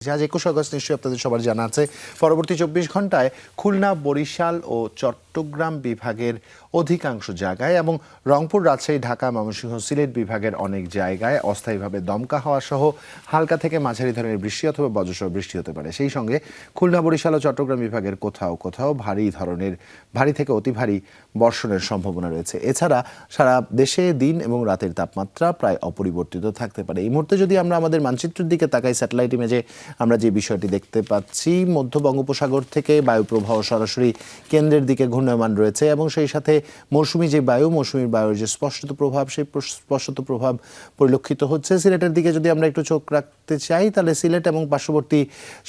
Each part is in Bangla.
আজ একুশ আগস্ট নিশ্চয়ই আপনাদের সবার জানা আছে। পরবর্তী চব্বিশ ঘন্টায় খুলনা বরিশাল ও চট্টগ্রাম বিভাগের অধিকাংশ জায়গায় এবং রংপুর, রাজশাহী, ঢাকা, ময়মনসিংহ সিলেট বিভাগের অনেক জায়গায় অস্থায়ীভাবে দমকা হাওয়া সহ হালকা থেকে মাঝারি ধরনের বৃষ্টি অথবা বজ্রসহ বৃষ্টি হতে পারে। সেই সঙ্গে খুলনা, বরিশাল ও চট্টগ্রাম বিভাগের কোথাও কোথাও ভারী ধরনের, ভারী থেকে অতি ভারী বর্ষণের সম্ভাবনা রয়েছে। এছাড়া সারা দেশে দিন এবং রাতের তাপমাত্রা প্রায় অপরিবর্তিত থাকতে পারে। এই মুহূর্তে যদি আমরা আমাদের মানচিত্রের দিকে তাকাই, স্যাটেলাইট ইমেজে আমরা যে বিষয়টি দেখতে পাচ্ছি, মধ্য বঙ্গোপসাগর থেকে বায়ু প্রবাহ সরাসরি কেন্দ্রের দিকে ঘূর্ণয়মান রয়েছে এবং সেই সাথে মৌসুমি যে বায়ু, মৌসুমির বায়ুর যে স্পষ্টত প্রভাব, সেই স্পষ্টত প্রভাব পরিলক্ষিত হচ্ছে। সিলেটের দিকে যদি আমরা একটু চোখ রাখতে চাই, তাহলে সিলেট এবং পার্শ্ববর্তী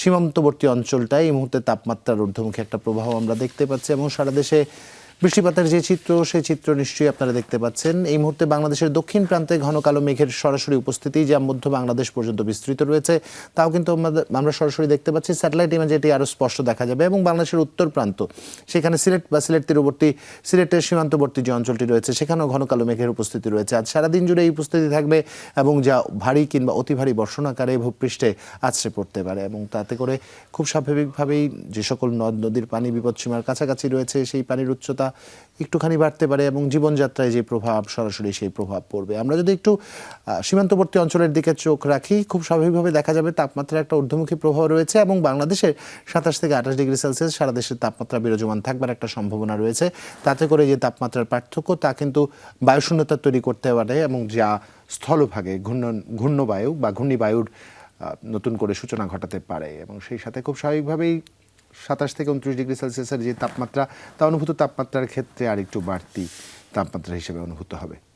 সীমান্তবর্তী অঞ্চলটায় এই মুহূর্তে তাপমাত্রার ঊর্ধ্বমুখী একটা প্রভাব আমরা দেখতে পাচ্ছি এবং সারা দেশে বৃষ্টিপাতের যে চিত্র, সেই চিত্র নিশ্চয়ই আপনারা দেখতে পাচ্ছেন। এই মুহূর্তে বাংলাদেশের দক্ষিণ প্রান্তে ঘন কালো মেঘের সরাসরি উপস্থিতি, যা মধ্য বাংলাদেশ পর্যন্ত বিস্তৃত রয়েছে। তাও কিন্তু আমরা সরাসরি দেখতে পাচ্ছি স্যাটেলাইট ইমেজে এটি আরও স্পষ্ট দেখা যাবে এবং বাংলাদেশের উত্তর প্রান্ত, সেখানে সিলেট বা সিলেট তীরবর্তী, সিলেটের সীমান্তবর্তী যে অঞ্চলটি রয়েছে, সেখানেও ঘন কালো মেঘের উপস্থিতি রয়েছে। আজ সারাদিন জুড়ে এই উপস্থিতি থাকবে এবং যা ভারী কিংবা অতি ভারী বর্ষণ আকারে ভূপৃষ্ঠে আছড়ে পড়তে পারে এবং তাতে করে খুব স্বাভাবিকভাবেই যে সকল নদ, নদীর পানি বিপদসীমার কাছাকাছি রয়েছে, সেই পানির উচ্চতা একটুখানি বাড়তে পারে এবং জীবনযাত্রায় যে প্রভাব, সরাসরি সেই প্রভাব পড়বে। আমরা যদি একটু সীমান্তবর্তী অঞ্চলের দিকে চোখ রাখি, খুব স্বাভাবিকভাবে দেখা যাবে তাপমাত্রার একটা ঊর্ধ্বমুখী প্রভাব রয়েছে এবং বাংলাদেশের সাতাশ থেকে আঠাশ ডিগ্রি সেলসিয়াস, সারা দেশের তাপমাত্রা বিরাজমান থাকবার একটা সম্ভাবনা রয়েছে। তাতে করে যে তাপমাত্রার পার্থক্য, তা কিন্তু বায়ুশূন্যতা তৈরি করতে পারে এবং যা স্থলভাগে ঘূর্ণ, ঘূর্ণবায়ু বা ঘূর্ণিবায়ুর নতুন করে সূচনা ঘটাতে পারে এবং সেই সাথে খুব স্বাভাবিকভাবেই সাতাশ থেকে উনত্রিশ ডিগ্রি সেলসিয়াসের যে তাপমাত্রা, তা অনুভূত তাপমাত্রার ক্ষেত্রে আরেকটু বাড়তি তাপমাত্রা হিসেবে অনুভূত হবে।